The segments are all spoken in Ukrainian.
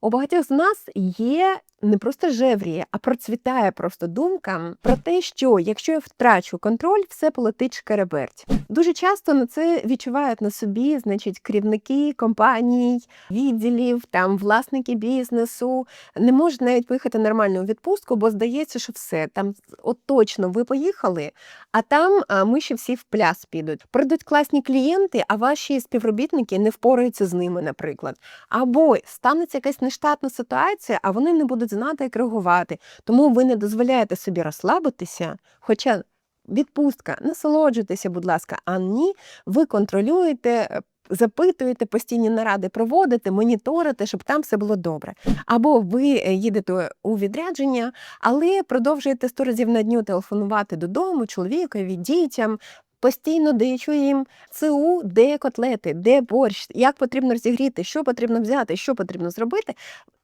У багатьох з нас є не просто жевріє, а процвітає просто думка про те, що якщо я втрачу контроль, все полетить шкереберть. Дуже часто на це відчувають на собі, значить, керівники компаній, відділів, там власники бізнесу. Не можуть навіть поїхати нормально у відпустку, бо здається, що все там от ви поїхали, а там ми ще всі в пляс підуть. Прийдуть класні клієнти, а ваші співробітники не впораються з ними, наприклад. Або станеться якась нештатна ситуація, а вони не будуть знати, як реагувати. Тому ви не дозволяєте собі розслабитися. Хоча відпустка, насолоджуйтеся, будь ласка, а ні, ви контролюєте. е, Запитуєте, постійні наради проводите, моніторите, щоб там все було добре. Або ви е, їдете у відрядження, але продовжуєте сто разів на дню телефонувати додому, чоловікові, дітям, постійно даючи їм ЦУ, де котлети, де борщ, як потрібно розігріти, що потрібно взяти, що потрібно зробити,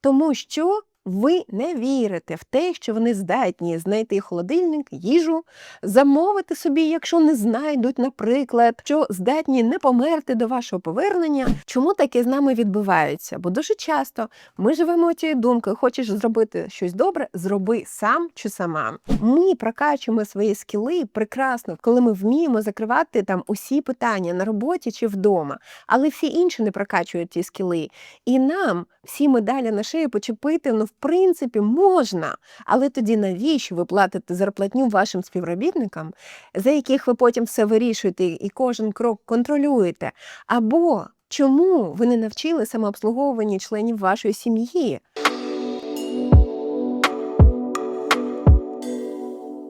тому що ви не вірите в те, що вони здатні знайти холодильник, їжу, замовити собі, якщо не знайдуть, наприклад, що здатні не померти до вашого повернення. Чому таке з нами відбувається? Бо дуже часто ми живемо цією думкою, хочеш зробити щось добре, зроби сам чи сама. Ми прокачуємо свої скіли прекрасно, коли ми вміємо закривати там усі питання на роботі чи вдома, але всі інші не прокачують ті скіли. І нам всі медалі на шию почепити, ну, принципі, можна. Але тоді навіщо ви платите зарплатню вашим співробітникам, за яких ви потім все вирішуєте і кожен крок контролюєте? Або чому ви не навчили самообслуговування членів вашої сім'ї?